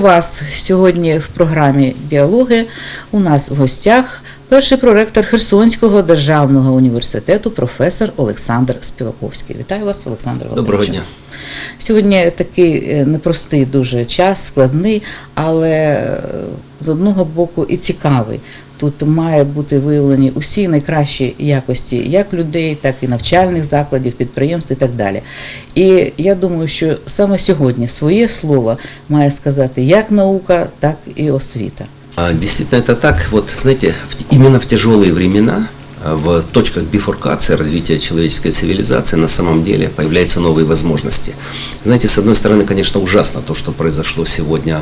вас сьогодні в програмі Діалоги. У нас в гостях перший проректор Херсонського державного університету, професор Олександр Співаковський. Вітаю вас, Олександр Доброго дня. Сьогодні такий е, непростий дуже час, складний, але е, з одного боку і цікавий. Тут має бути виявлені усі найкращі якості як людей, так і навчальних закладів, підприємств і так далі. І я думаю, що саме сьогодні своє слово має сказати як наука, так і освіта. А, Действительно, это так. Вот, знаете, в- именно в тяжелые времена, а, в точках бифуркации развития человеческой цивилизации на самом деле появляются новые возможности. Знаете, с одной стороны, конечно, ужасно то, что произошло сегодня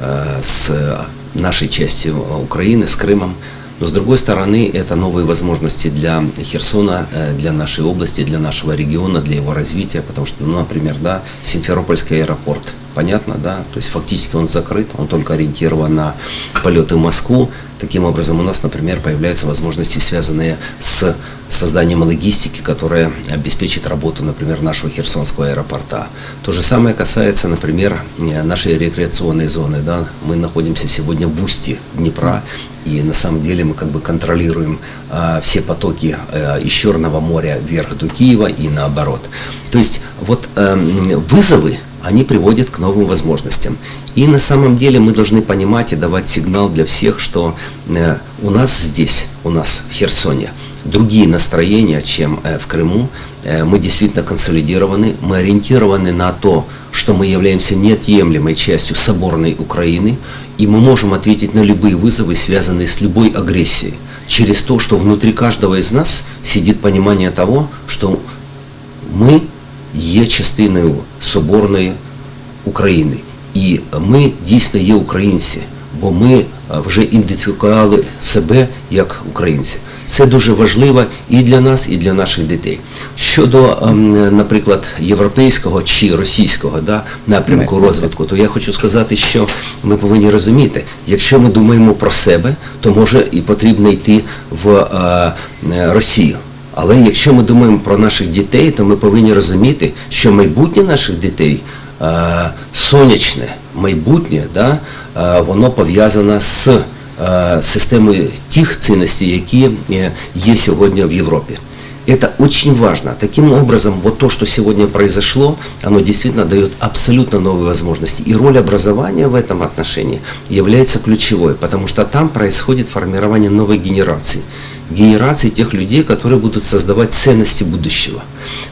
э, с э, нашей частью э, Украины, с Крымом. Но с другой стороны, это новые возможности для Херсона, э, для нашей области, для нашего региона, для его развития, потому что, ну, например, да, Симферопольский аэропорт, понятно, да, то есть фактически он закрыт, он только ориентирован на полеты в Москву. Таким образом, у нас, например, появляются возможности, связанные с созданием логистики, которая обеспечит работу, например, нашего Херсонского аэропорта. То же самое касается, например, э, нашей рекреационной зоны. Да? Мы находимся сегодня в устье Днепра, и на самом деле мы как бы контролируем а, все потоки э, из Черного моря вверх до Киева и наоборот. То есть вот эм, вызовы, они приводят к новым возможностям. И на самом деле мы должны понимать и давать сигнал для всех, что э, у нас здесь, у нас в Херсоне, другие настроения, чем э, в Крыму. Э, Мы действительно консолидированы, мы ориентированы на то, что мы являемся неотъемлемой частью соборной Украины, и мы можем ответить на любые вызовы, связанные с любой агрессией, через то, что внутри каждого из нас сидит понимание того, что ми є частиною Соборної України. І ми дійсно є українці, бо ми е, вже ідентифікували себе як українці. Це дуже важливо і для нас, і для наших дітей. Щодо, ем, наприклад, європейського чи російського да, напрямку розвитку, то я хочу сказати, що ми повинні розуміти, якщо ми думаємо про себе, то може і потрібно йти в е, е, Росію. Але якщо ми думаємо про наших дітей, то ми повинні розуміти, що майбутнє наших дітей е, сонячне майбутнє, да, воно пов'язане з е, системою тих цінностей, які е, є сьогодні в Європі. Это очень важно. Таким образом, вот то, что сегодня произошло, оно действительно дает абсолютно новые возможности. И роль образования в этом отношении является ключевой, потому что там происходит формирование новой генерации. Генерации тех людей, которые будут создавать ценности будущего.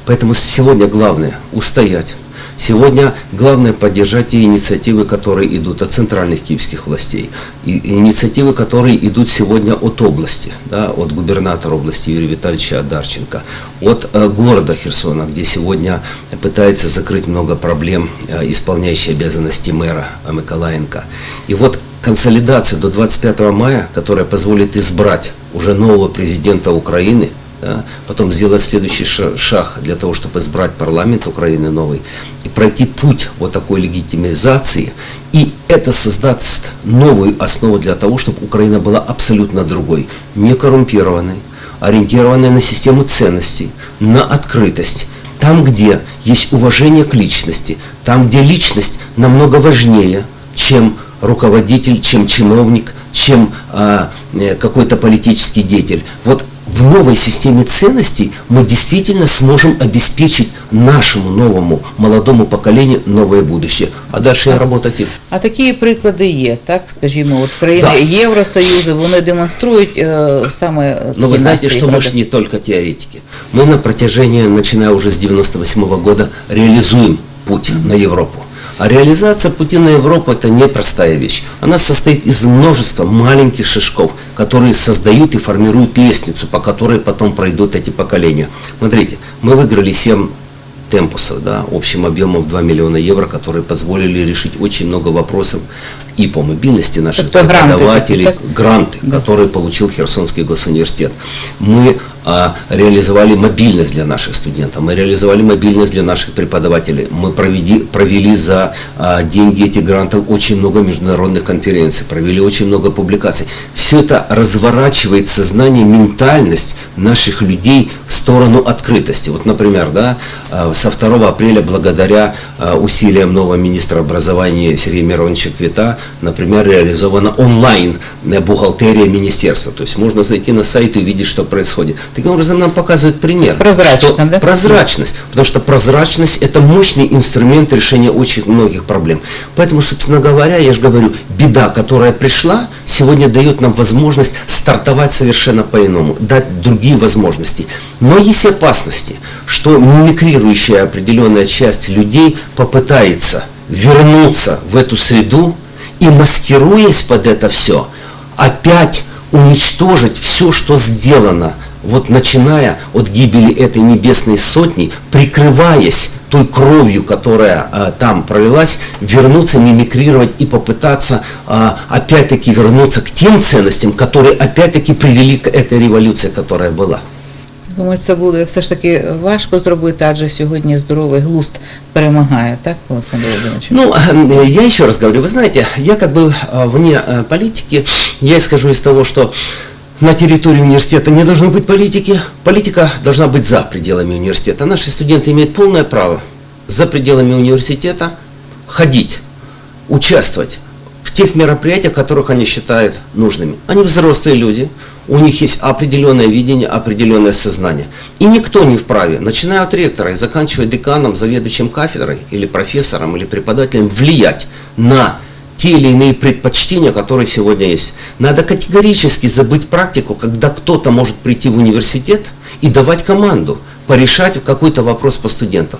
Поэтому сегодня главное устоять. Сегодня главное поддержать те инициативы, которые идут от центральных киевских властей, и инициативы, которые идут сегодня от области, да, от губернатора области Юрия Витальевича Дарченко, от э, города Херсона, где сегодня пытается закрыть много проблем, э, исполняющий обязанности мэра э, Миколаенко. И вот консолидация до 25 мая, которая позволит избрать уже нового президента Украины, потом сделать следующий ша- шаг для того, чтобы избрать парламент Украины новый и пройти путь вот такой легитимизации. И это создаст новую основу для того, чтобы Украина была абсолютно другой, не коррумпированной, ориентированной на систему ценностей, на открытость. Там, где есть уважение к личности, там, где личность намного важнее, чем руководитель, чем чиновник, чем а, э, какой-то политический деятель. Вот в новой системе ценностей мы действительно сможем обеспечить нашему новому молодому поколению новое будущее. А дальше я работать и А такі приклади є, так скажімо, от країни Да. Євросоюзу вони демонструють е, саме Но такі Ну, вы знаете, настрої, что мы правда? же не только теоретики. Мы на протяжении, начиная уже с 98 года, реализуем путь на Европу. А реализация пути на Европу это непростая вещь. Она состоит из множества маленьких шажков, которые создают и формируют лестницу, по которой потом пройдут эти поколения. Смотрите, мы выиграли 7 темпусов, да, общим объемом в 2 миллиона евро, которые позволили решить очень много вопросов и по мобильности наших Это гранты преподавателей, такие, гранты, Да. которые получил Херсонский госуниверситет. Мы а, реализовали мобильность для наших студентов, мы реализовали мобильность для наших преподавателей, мы проведи- провели за а, деньги этих грантов очень много международных конференций, провели очень много публикаций. Все это разворачивает сознание, ментальность наших людей в сторону открытости. Вот, например, да, а, со 2 апреля благодаря а, усилиям нового министра образования Сергея Мироновича Квита, например, реализована онлайн э, бухгалтерия министерства. То есть можно зайти на сайт и увидеть, что происходит. Таким образом нам показывают пример. Прозрачно, что- да? Прозрачность. Потому что прозрачность это мощный инструмент решения очень многих проблем. Поэтому, собственно говоря, я же говорю, беда, которая пришла, сегодня дает нам возможность стартовать совершенно по-иному, дать другие возможности. Но есть опасности, что мимикрирующая определенная часть людей попытается вернуться в эту среду и маскируясь под это все, опять уничтожить все, что сделано, вот начиная от гибели этой небесной сотни, прикрываясь той кровью, которая а, там пролилась, вернуться, мимикрировать и попытаться а, опять-таки вернуться к тем ценностям, которые опять-таки привели к этой революции, которая была. Думаю, це буде все ж таки важко зробити, адже сьогодні здоровий глузд перемагає, так, Олександр Володимирович? Ну, я еще раз говорю, вы знаете, я как бы э, вне э, политики, я исхожу из того, что на территории университета не должно быть политики, политика должна быть за пределами университета. Наши студенты имеют полное право за пределами университета ходить, участвовать в тех мероприятиях, которых они считают нужными. Они взрослые люди, у них есть определенное видение, определенное сознание. И никто не вправе, начиная от ректора и заканчивая деканом, заведующим кафедрой или профессором или преподавателем, влиять на те или иные предпочтения, которые сегодня есть. Надо категорически забыть практику, когда кто-то может прийти в университет и давать команду порешать какой-то вопрос по студенту.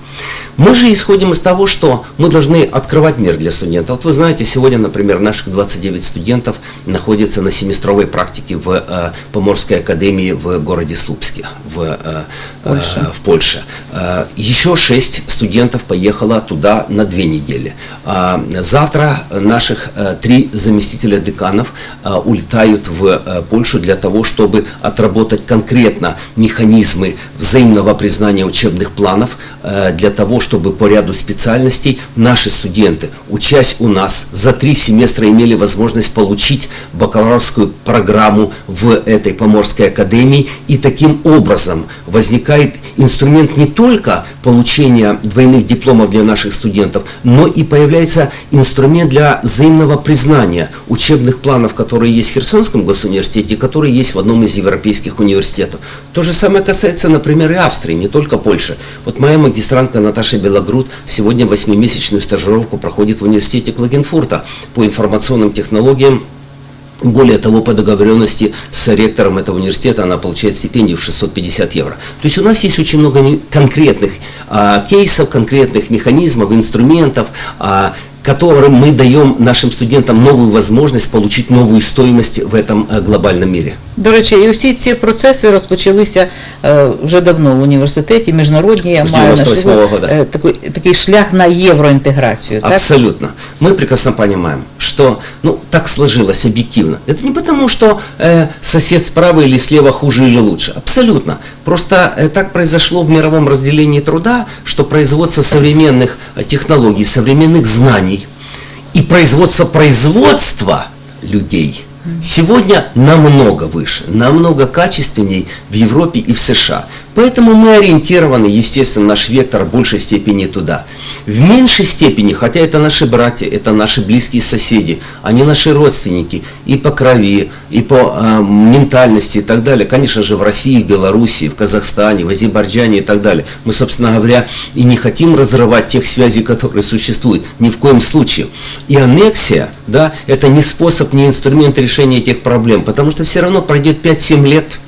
Мы же исходим из того, что мы должны открывать мир для студентов. Вот вы знаете, сегодня, например, наших 29 студентов находятся на семестровой практике в э, Поморской академии в городе Слупске, в, э, Польша. э, в Польше. Э, Еще 6 студентов поехало туда на две недели. А Завтра наших э, три заместителя деканов э, улетают в э, Польшу для того, чтобы отработать конкретно механизмы взаимного признания учебных планов, э, для того, чтобы по ряду специальностей наши студенты, учась у нас, за три семестра имели возможность получить бакалаврскую программу в этой Поморской академии. И таким образом возникает инструмент не только получения двойных дипломов для наших студентов, но и появляется инструмент для взаимного признания учебных планов, которые есть в Херсонском госуниверситете, которые есть в одном из европейских университетов. То же самое касается, например, и Австрии, не только Польши. Вот моя магистрантка Наташа Белогруд сегодня восьмимесячную стажировку проходит в университете Клагенфурта по информационным технологиям более того, по договоренности с ректором этого университета она получает стипендию в 650 евро. То есть у нас есть очень много ми- конкретных а, кейсов, конкретных механизмов, инструментов, а, которым мы даем нашим студентам новую возможность получить новую стоимость в этом э, глобальном мире. До речі, і всі ці процеси розпочалися е, вже давно в університеті, міжнародні, я З маю на 98-го увазі, года. е, такий, такий шлях на євроінтеграцію, так? Абсолютно. Мы прекрасно понимаем, что ну, так сложилось объективно. Это не потому, что э, сосед справа или слева хуже или лучше. Абсолютно. Просто э, так произошло в мировом разделении труда, что производство современных э, технологий, современных знаний и производство производства людей сегодня намного выше, намного качественней в Европе и в США. Поэтому мы ориентированы, естественно, наш вектор в большей степени туда. В меньшей степени, хотя это наши братья, это наши близкие соседи, они наши родственники и по крови, и по э, ментальности и так далее. Конечно же, в России, в Белоруссии, в Казахстане, в Азербайджане и так далее. Мы, собственно говоря, и не хотим разрывать тех связей, которые существуют. Ни в коем случае. И аннексия, да, это не способ, не инструмент решения этих проблем, потому что все равно пройдет 5-7 лет,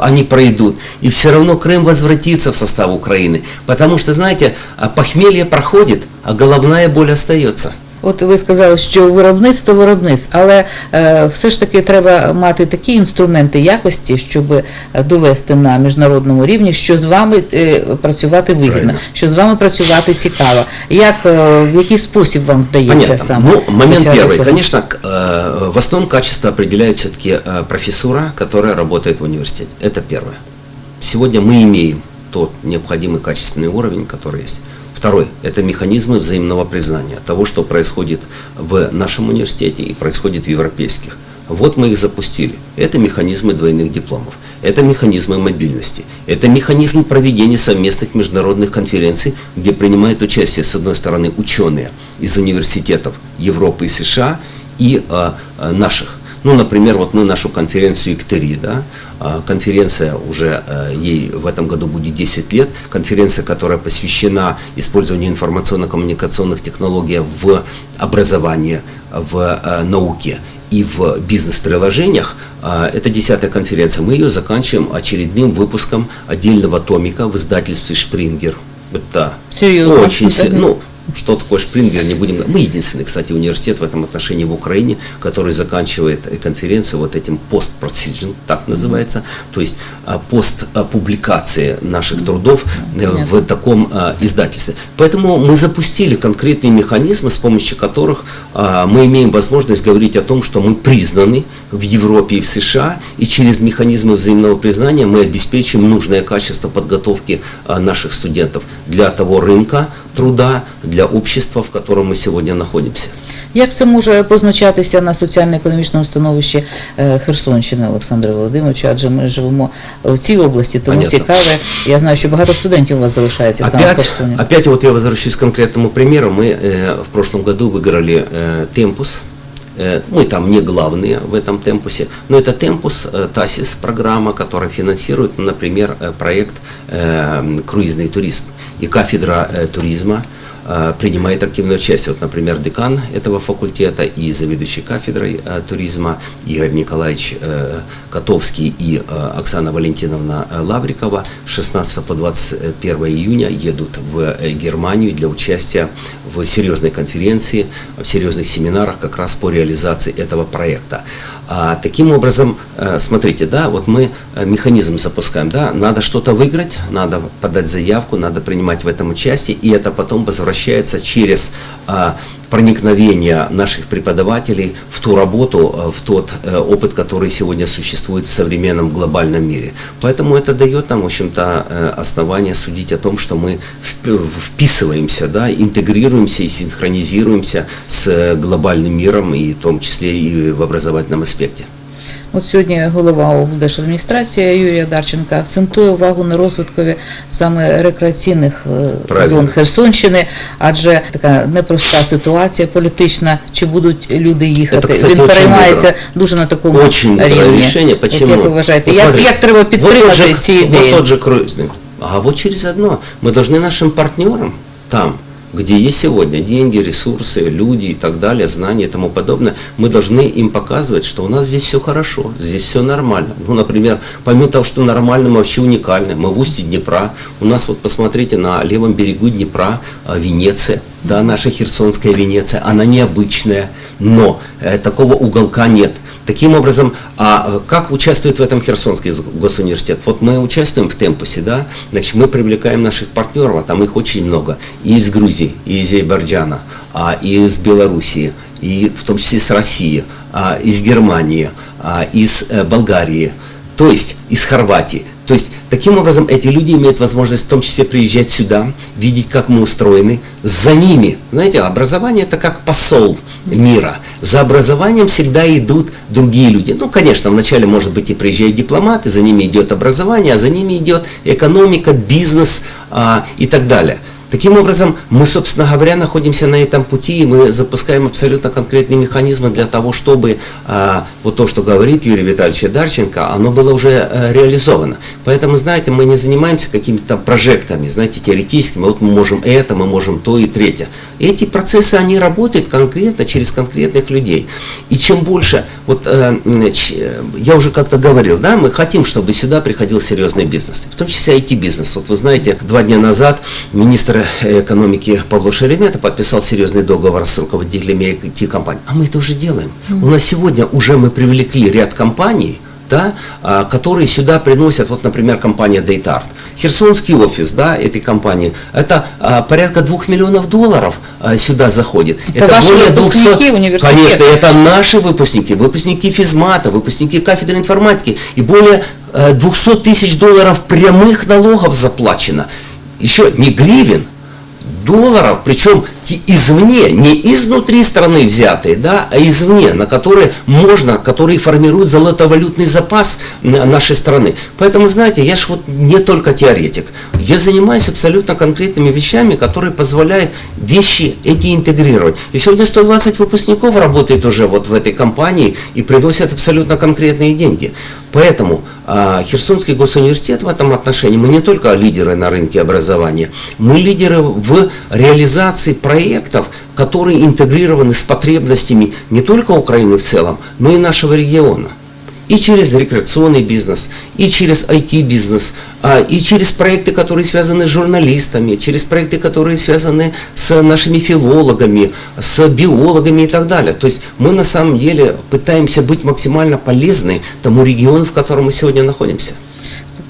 они пройдут. И все равно Крым возвратится в состав Украины. Потому что, знаете, а похмелье проходит, а головная боль остается. От ви сказали, що виробництво виробництво, але е, все ж таки треба мати такі інструменти якості, щоб е, довести на міжнародному рівні, що з вами е, працювати вигідно, Правильно. що з вами працювати цікаво. Як е, в який спосіб вам вдається Понятно. саме Ну, момент досягати первый. цього? Конечно, к- э, в основном качество определяет все-таки профессура, которая работает в университете. Это первое. Сегодня мы имеем тот необходимый качественный уровень, который есть. Второй – это механизмы взаимного признания того, что происходит в нашем университете и происходит в европейских. Вот мы их запустили. Это механизмы двойных дипломов. Это механизмы мобильности. Это механизм проведения совместных международных конференций, где принимают участие, с одной стороны, ученые из университетов Европы и США и а, наших. Ну, например, вот мы нашу конференцию ИКТРИ, да, конференция уже, э, ей в этом году будет 10 лет, конференция, которая посвящена использованию информационно-коммуникационных технологий в образовании, в э, науке и в бизнес-приложениях. А, Это десятая конференция. Мы ее заканчиваем очередным выпуском отдельного томика в издательстве «Шпрингер». Это Серьезно? очень, ну, что такое Шпрингер, не будем... Мы единственный, кстати, университет в этом отношении в Украине, который заканчивает конференцию вот этим пост-процессион, так называется, то есть а, пост-публикации наших трудов э, в таком а, издательстве. Поэтому мы запустили конкретные механизмы, с помощью которых а, мы имеем возможность говорить о том, что мы признаны в Европе и в США, и через механизмы взаимного признания мы обеспечим нужное качество подготовки а, наших студентов для того рынка труда, для общества, в котором мы сегодня находимся. Як це може позначатися на соціально-економічному становищі е, Херсонщини, Олександре Володимировичу? Адже ми живемо в цій області, тому Понятно. цікаве. Я знаю, що багато студентів у вас залишається саме в Опять, Херсоні. опять вот я возвращусь к конкретному примеру. Мы э, в прошлом году выиграли э, Темпус. Э, мы там не главные в этом темпусе, но это темпус, э, ТАСИС программа, которая финансирует, например, э, проект «Круизный туризм». И кафедра туризма принимает активное участие. Вот, например, декан этого факультета и заведующий кафедрой э, туризма Игорь Николаевич э, Котовский и э, Оксана Валентиновна э, Лаврикова 16 по 21 июня едут в э, Германию для участия в серьезной конференции, в серьезных семинарах как раз по реализации этого проекта. А, таким образом, э, смотрите, да, вот мы э, механизм запускаем, да, надо что-то выиграть, надо подать заявку, надо принимать в этом участие, и это потом возвращается через проникновение наших преподавателей в ту работу, э, в тот э, опыт, который сегодня существует в современном глобальном мире. Поэтому это дает нам, в общем-то, э, основание судить о том, что мы вп- вписываемся, да, интегрируемся и синхронизируемся с глобальным миром, и в том числе и в образовательном аспекте. От сьогодні голова облдержадміністрації Юрія Дарченка акцентує увагу на розвиткові саме рекреаційних е, Правильно. зон Херсонщини, адже така непроста ситуація політична. Чи будуть люди їхати? Це, кстати, Він очень переймається мудро. дуже на такому Очень мудрое рівні. решение. От Почему? як ви вважаєте, Вот як, смотрите, як треба вот підтримати тот же- ці Вот ідеї? тот же круизный. А вот через одно. Мы должны нашим партнерам там, Где есть сегодня деньги, ресурсы, люди и так далее, знания и тому подобное, мы должны им показывать, что у нас здесь все хорошо, здесь все нормально. Ну, например, помимо того, что нормально, мы вообще уникальны. Мы в устье Днепра. У нас вот посмотрите на левом берегу Днепра а, Венеция, да, наша Херсонская Венеция, она необычная, но э, такого уголка нет. Таким образом, а э, как участвует в этом Херсонский гос- госуниверситет? Вот мы участвуем в темпусе, да, значит, мы привлекаем наших партнеров, а там их очень много, и из Грузии, и из Азербайджана, а, и из Белоруссии, и в том числе с России, а, из Германии, а, из э, Болгарии, то есть из Хорватии. То есть таким образом эти люди имеют возможность в том числе приезжать сюда, видеть, как мы устроены. За ними, знаете, образование это как посол мира. За образованием всегда идут другие люди. Ну, конечно, вначале, может быть, и приезжают дипломаты, за ними идет образование, а за ними идет экономика, бизнес а, и так далее. Таким образом, мы, собственно говоря, находимся на этом пути, и мы запускаем абсолютно конкретные механизмы для того, чтобы а, вот то, что говорит Юрий Витальевич Дарченко, оно было уже э, реализовано. Поэтому, знаете, мы не занимаемся какими-то прожектами, знаете, теоретическими, вот мы можем это, мы можем то и третье. Эти процессы, они работают конкретно через конкретных людей. И чем больше, вот э, э, я уже как-то говорил, да, мы хотим, чтобы сюда приходил серьезный бизнес, в том числе IT-бизнес. Вот вы знаете, два дня назад министр экономики Павло Шеремета подписал серьезный договор с руководителями IT-компаний. А мы это уже делаем. У нас сегодня уже мы привлекли ряд компаний, да, а, которые сюда приносят, вот, например, компания Дейтарт. Херсонский офис да, этой компании, это а, порядка двух миллионов долларов а, сюда заходит. Это ваши выпускники университета? Конечно, это наши выпускники, выпускники физмата, выпускники кафедры информатики. И более э, 200 тысяч долларов прямых налогов заплачено. Еще не гривен, долларов, причем извне, не изнутри страны взятые, да, а извне, на которые можно, которые формируют золотовалютный запас на- нашей страны. Поэтому, знаете, я ж вот не только теоретик. Я занимаюсь абсолютно конкретными вещами, которые позволяют вещи эти интегрировать. И сегодня 120 выпускников работает уже вот в этой компании и приносят абсолютно конкретные деньги. Поэтому а, Херсонский госуниверситет в этом отношении, мы не только лидеры на рынке образования, мы лидеры в реализации проектов, которые интегрированы с потребностями не только Украины в целом, но и нашего региона. И через рекреационный бизнес, и через IT-бизнес, а, и через проекты, которые связаны с журналистами, через проекты, которые связаны с нашими филологами, с биологами и так далее. То есть мы на самом деле пытаемся быть максимально полезны тому региону, в котором мы сегодня находимся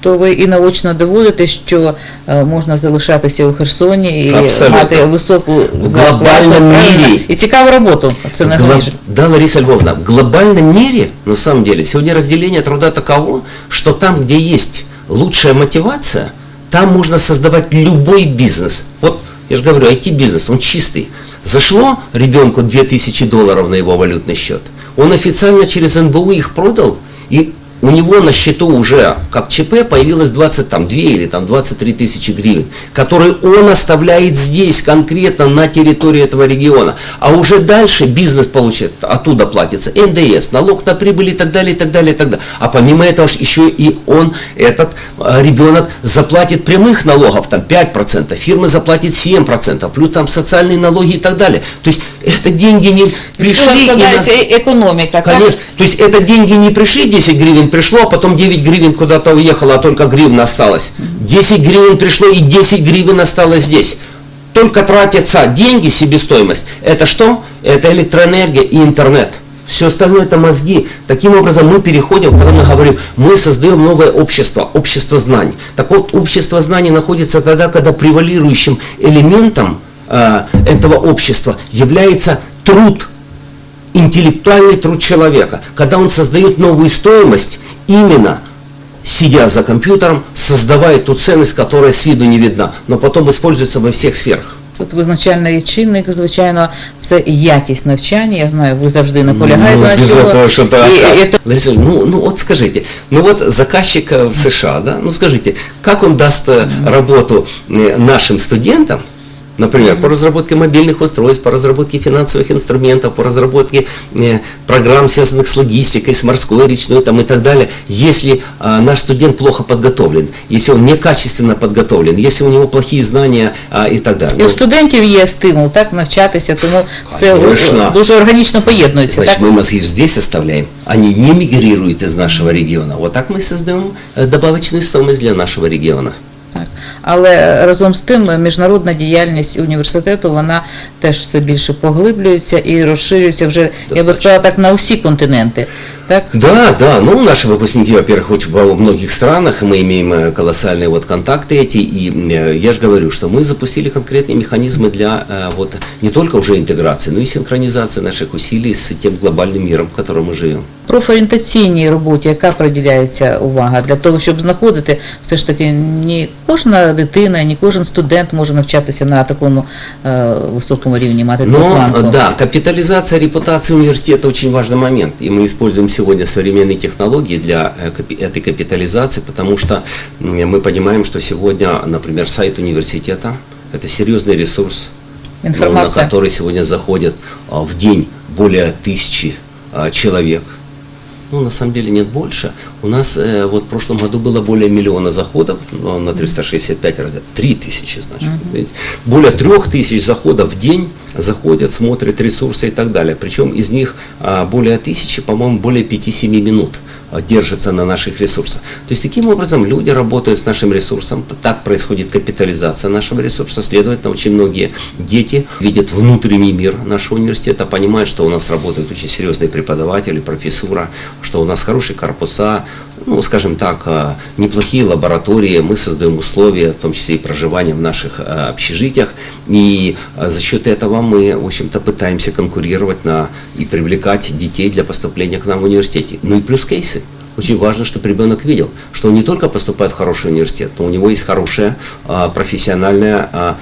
То ви і наочно доводите, що е, можна залишатися у Херсоні і Абсолютно. мати високу зарплату глобальному правильно? мірі. і цікаву роботу. Це Гла- найголовніше. Да, Лариса Львовна, в глобальном мире, на самом деле, сегодня разделение труда таково, что там, где есть лучшая мотивация, там можно создавать любой бизнес. Вот, я же говорю, IT-бизнес, он чистый. Зашло ребенку 2000 долларов на его валютный счет, он официально через НБУ их продал, и у него на счету уже, как ЧП, появилось 22 или там 23 тысячи гривен, которые он оставляет здесь, конкретно на территории этого региона. А уже дальше бизнес получит, оттуда платится НДС, налог на прибыль и так далее, и так далее, и так далее. А помимо этого еще и он, этот э, ребенок, заплатит прямых налогов, там 5%, фирма заплатит 7%, плюс там социальные налоги и так далее. То есть это деньги не пришли цього и нас- е- економіка. так? Конечно. То есть это деньги не пришли, 10 гривен пришло, а потом 9 гривен куда-то уехало, а только гривна осталась. 10 гривен пришло и 10 гривен осталось здесь. Только тратятся деньги, себестоимость. Это что? Это электроэнергия и интернет. Все остальное это мозги. Таким образом мы переходим, когда мы говорим, мы создаем новое общество, общество знаний. Так вот, общество знаний находится тогда, когда превалирующим элементом э, этого общества является труд, интеллектуальный труд человека, когда он создает новую стоимость, именно сидя за компьютером, создавая ту ценность, которая с виду не видна, но потом используется во всех сферах. Тут визначальний чинник, звичайно, це якість навчання. Я знаю, ви завжди наполягаєте Ну, на без цьому. этого что-то. І, і то- Лариса, ну, ну вот скажите, ну вот заказчик э, в США, да, ну скажите, как он даст э, работу э, нашим студентам, например, по разработке мобильных устройств, по разработке финансовых инструментов, по разработке э, программ, связанных с логистикой, с морской, речной там, и так далее, если э, наш студент плохо подготовлен, если он некачественно подготовлен, если у него плохие знания э, и так далее. І у Ну, студентів є стимул так навчатися, тому все Конечно. дуже органічно поєднується. Значит, Так? мы мозги ж здесь оставляем, они не мигрируют из нашего региона. Вот так мы создаем э, добавочную стоимость для нашего региона. Так. Але разом з тим міжнародна діяльність університету вона теж все більше поглиблюється і розширюється вже, я би Достатньо. сказала так, на усі континенти. Так? Да, да, ну наши выпускники, во-первых, очень во многих странах, мы имеем э, колоссальные вот контакты эти, и э, я же говорю, что мы запустили конкретные механизмы для э, вот не только уже интеграции, но и синхронизации наших усилий с тем глобальным миром, в котором мы живем. Профорієнтаційній роботі, яка приділяється увага для того, щоб знаходити все ж таки не кожна дитина, не кожен студент може навчатися на такому е, високому рівні, мати таку Но, планку. э, да, капитализация репутации университета очень важный момент. И мы используем сегодня современные технологии для э, капи- этой капитализации, потому что м, мы понимаем, что сегодня, например, сайт университета – это серьезный ресурс, ну, на Информация. который сегодня заходят а, в день более тысячи а, человек. ну, на самом деле нет больше. У нас э, вот в прошлом году было более миллиона заходов, но на 365 раз, 3 тысячи, значит. видите. Более 3 тысяч заходов в день заходят, смотрят ресурсы и так далее. Причем из них а, более тысячи, по-моему, более 5-7 минут держится на наших ресурсах. То есть таким образом люди работают с нашим ресурсом, так происходит капитализация нашего ресурса, следовательно, очень многие дети видят внутренний мир нашего университета, понимают, что у нас работают очень серьезные преподаватели, профессура, что у нас хорошие корпуса, ну, скажем так, а, неплохие лаборатории, мы создаем условия, в том числе и проживания в наших а, общежитиях, и а, за счет этого мы, в общем-то, пытаемся конкурировать на, и привлекать детей для поступления к нам в университете. Ну и плюс кейсы. Очень важно, чтобы ребенок видел, что он не только поступает в хороший университет, но у него есть хорошая профессиональная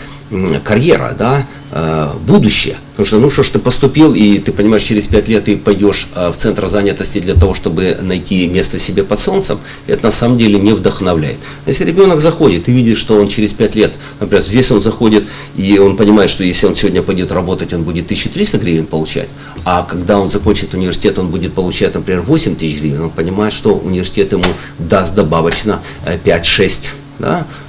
карьера, да, а, будущее. Потому что, ну что ж, ты поступил, и ты понимаешь, через пять лет ты пойдешь а, в центр занятости для того, чтобы найти место себе под солнцем, это на самом деле не вдохновляет. Если ребенок заходит и видит, что он через пять лет, например, здесь он заходит, и он понимает, что если он сегодня пойдет работать, он будет 1300 гривен получать, а когда он закончит университет, он будет получать, например, 8 тысяч гривен, он понимает, что университет ему даст добавочно э, 5-6 да, а,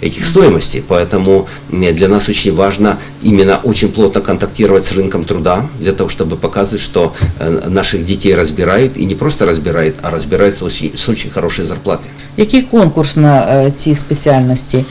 этих стоимостей. Поэтому э, для нас очень важно именно очень плотно контактировать с рынком труда, для того, чтобы показывать, что э, наших детей разбирают, и не просто разбирают, а разбирают с очень, с очень хорошей зарплатой. Який конкурс на е, ці спеціальності?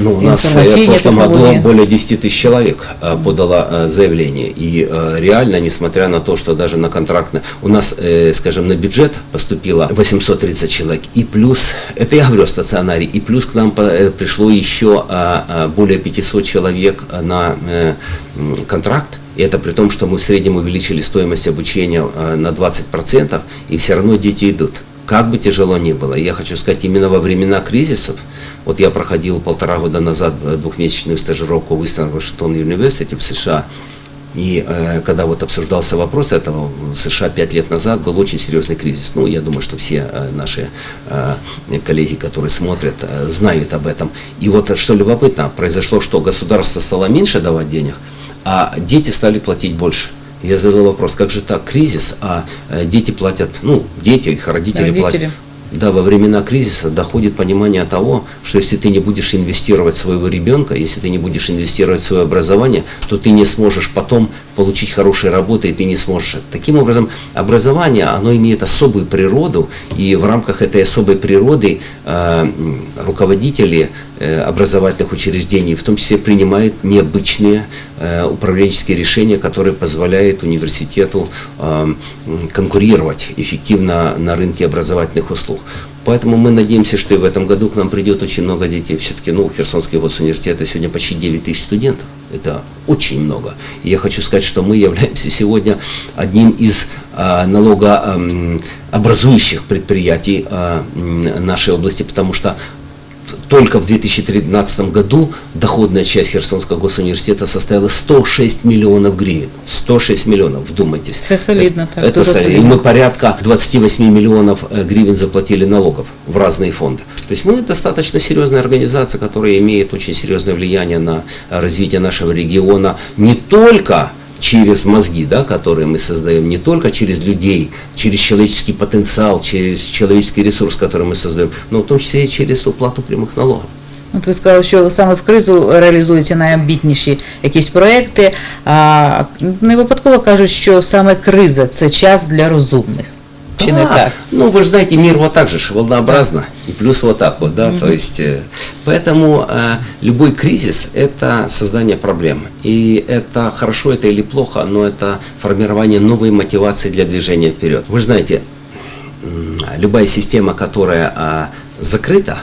Ну, у нас э, в Информативные прошлом году технологии. более 10 тысяч человек э, подало э, заявление. И э, реально, несмотря на то, что даже на контрактно, у нас, э, скажем, на бюджет поступило 830 человек. И плюс, это я говорю о стационаре, и плюс к нам по- э, пришло еще а, а, более 500 человек э, на э, контракт. И это при том, что мы в среднем увеличили стоимость обучения э, на 20%, и все равно дети идут. Как бы тяжело ни было. Я хочу сказать, именно во времена кризисов, вот я проходил полтора года назад э, двухмесячную стажировку в Eastern Washington University в США, и э, когда вот обсуждался вопрос этого в США пять лет назад, был очень серьезный кризис. Ну, я думаю, что все э, наши э, коллеги, которые смотрят, э, знают об этом. И вот э, что любопытно, произошло, что государство стало меньше давать денег, а дети стали платить больше. Я задал вопрос, как же так, кризис, а э, дети платят, ну, дети, их родители, Родители. платят. Да, во времена кризиса доходит понимание того, что если ты не будешь инвестировать в своего ребенка, если ты не будешь инвестировать в свое образование, то ты не сможешь потом получить хорошие работы, и ты не сможешь. Таким образом, образование, оно имеет особую природу, и в рамках этой особой природы э, руководители э, образовательных учреждений, в том числе принимают необычные э, управленческие решения, которые позволяют университету э, конкурировать эффективно на рынке образовательных услуг. Поэтому мы надеемся, что и в этом году к нам придет очень много детей. Все-таки, ну, Херсонский госуниверситет это сегодня почти 9 тысяч студентов. Это очень много. И я хочу сказать, что мы являемся сегодня одним из а, налогообразующих предприятий а, м, нашей области, потому что только в 2013 году доходная часть Херсонского госуниверситета составила 106 миллионов гривен. 106 миллионов, вдумайтесь. Це солідно, так, Это дуже со- и мы порядка 28 миллионов э, гривен заплатили налогов в разные фонды. То есть мы достаточно серьезная организация, которая имеет очень серьезное влияние на э, развитие нашего региона не только через мозги, да, которые мы создаем, не только через людей, через человеческий потенциал, через человеческий ресурс, который мы создаем, но в том числе и через уплату прямых налогов. От ви сказали, що саме в кризу реалізуються найамбітніші якісь проекти. А не випадково кажуть, що саме криза це час для розумних. Чи не Да. так? Ну, вы же знаете, мир вот так же, волнообразно, и плюс вот так вот, да, то есть, э, поэтому э, любой кризис – это создание проблем, и это хорошо это или плохо, но это формирование новой мотивации для движения вперед. Вы же знаете, любая система, которая а, закрыта,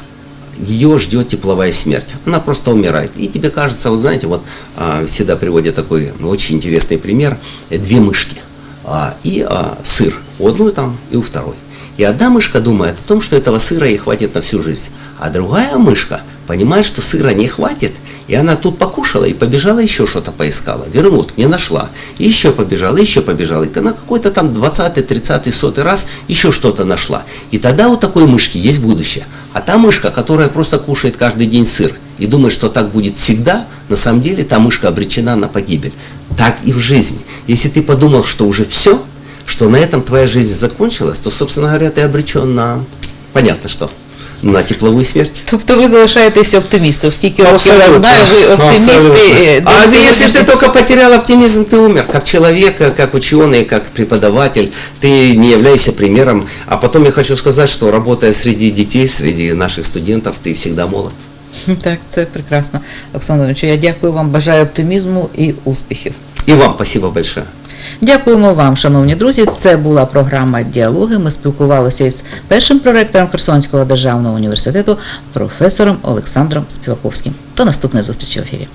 ее ждет тепловая смерть. Она просто умирает. И тебе кажется, вот знаете, вот а, всегда приводят такой очень интересный пример. Э, Две мышки а, и а, сыр. У одной там и у второй. И одна мышка думает о том, что этого сыра ей хватит на всю жизнь. А другая мышка понимает, что сыра не хватит. И она тут покушала и побежала еще что-то поискала. Вернут, не нашла. И еще побежала, еще побежала. И на какой-то там 20 30 сотый раз еще что-то нашла. И тогда у такой мышки есть будущее. А та мышка, которая просто кушает каждый день сыр и думает, что так будет всегда, на самом деле та мышка обречена на погибель. Так и в жизни. Если ты подумал, что уже все, что на этом твоя жизнь закончилась, то, собственно говоря, ты обречен на, понятно что, на тепловую смерть. Тобто ви залишаєтесь оптимістом, скільки років я Абсолютно. знаю, ви оптимісти. Абсолютно. е, до А если сьогоднішнього- ты только потерял оптимизм, ты умер. Как человек, э, как ученый, как преподаватель, ты не являешься примером. А потом я хочу сказать, что работая среди детей, среди наших студентов, ты всегда молод. Так, це прекрасно. Оксана Володимирович, я дякую вам, бажаю оптимізму і успіхів. И вам спасибо большое. Дякуємо вам, шановні друзі. Це була програма Діалоги. Ми спілкувалися із першим проректором Херсонського державного університету, професором Олександром Співаковським. До наступної зустрічі в ефірі.